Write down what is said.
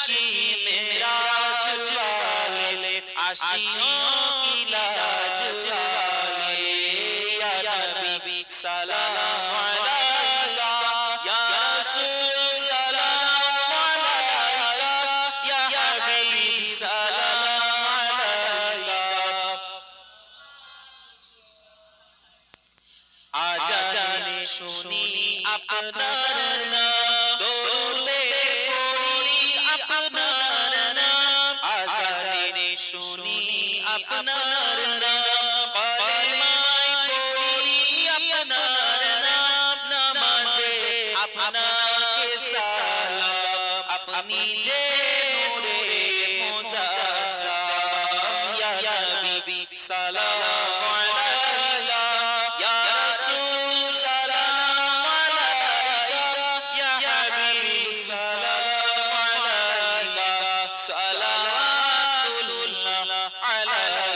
আরশি মেরাজ জালে আশিও কিলাজ জালে ইয়া নবী সালাম আলাইকা ইয়া রাসূল সালাম আলাইকা ইয়া হাবিব সালাম আলাইকা আজানে শুনি আপনার নাম আপনার নাম, কলেমায় পড়ি আপনার নাম, নামাজে আপনাকে সালাম। আপনি যে নূরে মুজাসসাম, ইয়া নবী সালাম আলাইকা। I ala